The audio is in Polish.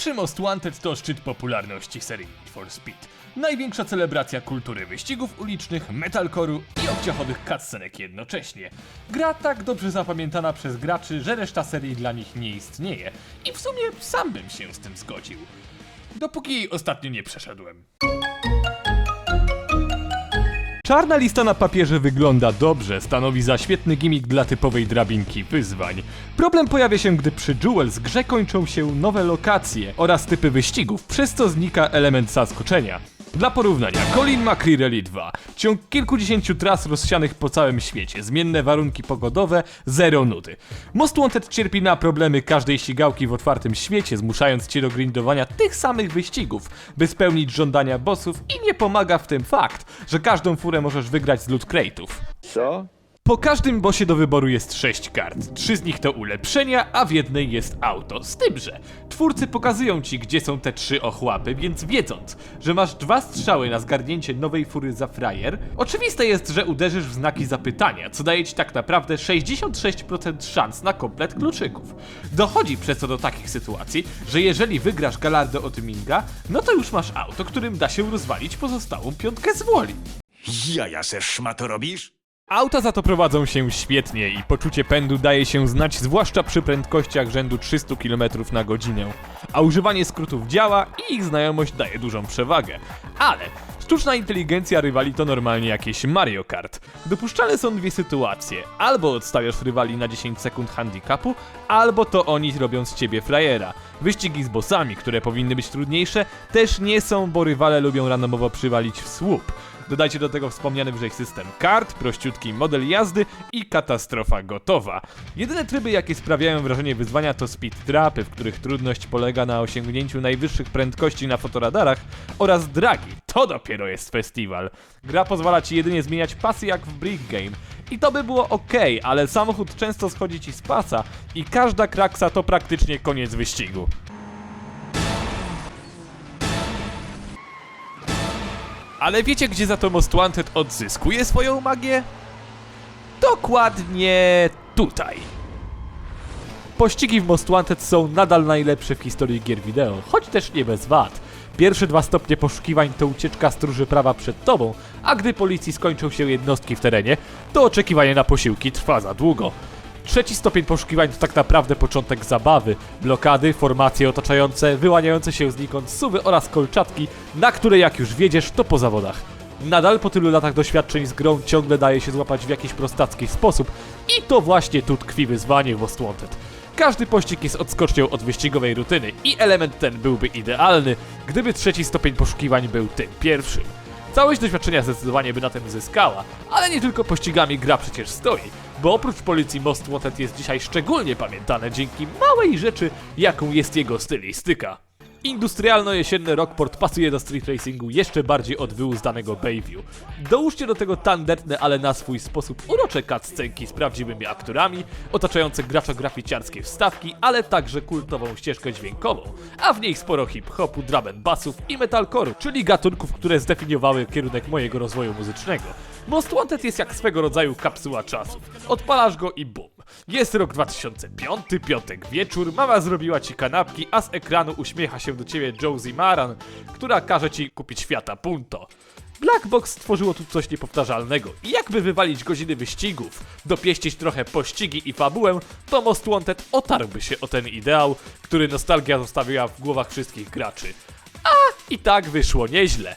Pierwszy Most Wanted to szczyt popularności serii Need for Speed. Największa celebracja kultury wyścigów ulicznych, metalcore'u i obciachowych cutscenek jednocześnie. Gra tak dobrze zapamiętana przez graczy, że reszta serii dla nich nie istnieje. I w sumie sam bym się z tym zgodził. Dopóki jej ostatnio nie przeszedłem. Czarna lista na papierze wygląda dobrze, stanowi za świetny gimmick dla typowej drabinki wyzwań. Problem pojawia się, gdy przy Jewels grze kończą się nowe lokacje oraz typy wyścigów, przez co znika element zaskoczenia. Dla porównania, Colin McRae Rally 2. Ciąg kilkudziesięciu tras rozsianych po całym świecie, zmienne warunki pogodowe, zero nudy. Most Wanted cierpi na problemy każdej ścigałki w otwartym świecie, zmuszając cię do grindowania tych samych wyścigów, by spełnić żądania bossów i nie pomaga w tym fakt, że każdą furę możesz wygrać z loot crate'ów. Co? Po każdym bossie do wyboru jest 6 kart. Trzy z nich to ulepszenia, a w jednej jest auto. Z tym, że twórcy pokazują ci, gdzie są te trzy ochłapy, więc wiedząc, że masz dwa strzały na zgarnięcie nowej fury za frajer, oczywiste jest, że uderzysz w znaki zapytania, co daje ci tak naprawdę 66% szans na komplet kluczyków. Dochodzi przez to do takich sytuacji, że jeżeli wygrasz Galardo od Minga, no to już masz auto, którym da się rozwalić pozostałą piątkę z woli. Jaja se szmato robisz? Auta za to prowadzą się świetnie i poczucie pędu daje się znać zwłaszcza przy prędkościach rzędu 300 km na godzinę. A używanie skrótów działa i ich znajomość daje dużą przewagę. Ale sztuczna inteligencja rywali to normalnie jakieś Mario Kart. Dopuszczalne są dwie sytuacje. Albo odstawiasz rywali na 10 sekund handicapu, albo to oni robią z ciebie frajera. Wyścigi z bossami, które powinny być trudniejsze, też nie są, bo rywale lubią randomowo przywalić w słup. Dodajcie do tego wspomniany wyżej system kart, prościutki model jazdy i katastrofa gotowa. Jedyne tryby, jakie sprawiają wrażenie wyzwania to speed trapy, w których trudność polega na osiągnięciu najwyższych prędkości na fotoradarach oraz dragi. To dopiero jest festiwal. Gra pozwala ci jedynie zmieniać pasy jak w Brick Game. I to by było ok, ale samochód często schodzi ci z pasa i każda kraksa to praktycznie koniec wyścigu. Ale wiecie, gdzie za to Most Wanted odzyskuje swoją magię? Dokładnie tutaj. Pościgi w Most Wanted są nadal najlepsze w historii gier wideo, choć też nie bez wad. Pierwsze dwa stopnie poszukiwań to ucieczka stróży prawa przed tobą, a gdy policji skończą się jednostki w terenie, to oczekiwanie na posiłki trwa za długo. Trzeci stopień poszukiwań to tak naprawdę początek zabawy. Blokady, formacje otaczające, wyłaniające się znikąd suwy oraz kolczatki, na które jak już wiedziesz, to po zawodach. Nadal po tylu latach doświadczeń z grą ciągle daje się złapać w jakiś prostacki sposób i to właśnie tu tkwi wyzwanie w Most Wanted. Każdy pościg jest odskocznią od wyścigowej rutyny i element ten byłby idealny, gdyby trzeci stopień poszukiwań był tym pierwszym. Całość doświadczenia zdecydowanie by na tym zyskała, ale nie tylko pościgami gra przecież stoi, bo oprócz policji Most Wanted jest dzisiaj szczególnie pamiętane dzięki małej rzeczy, jaką jest jego stylistyka. Industrialno-jesienny rockport pasuje do street racingu jeszcze bardziej od wyuzdanego Bayview. Dołóżcie do tego tandetne, ale na swój sposób urocze cutscenki z prawdziwymi aktorami, otaczające graczo-graficiarskie wstawki, ale także kultową ścieżkę dźwiękową, a w niej sporo hip-hopu, drum and bassów i metalcore'u, czyli gatunków, które zdefiniowały kierunek mojego rozwoju muzycznego. Most Wanted jest jak swego rodzaju kapsuła czasów. Odpalasz go i bum. Jest rok 2005, piątek wieczór, mama zrobiła ci kanapki, a z ekranu uśmiecha się do ciebie Josie Maran, która każe ci kupić Fiata Punto. Black Box stworzyło tu coś niepowtarzalnego i jakby wywalić godziny wyścigów, dopieścić trochę pościgi i fabułę, to Most Wanted otarłby się o ten ideał, który nostalgia zostawiła w głowach wszystkich graczy. A i tak wyszło nieźle.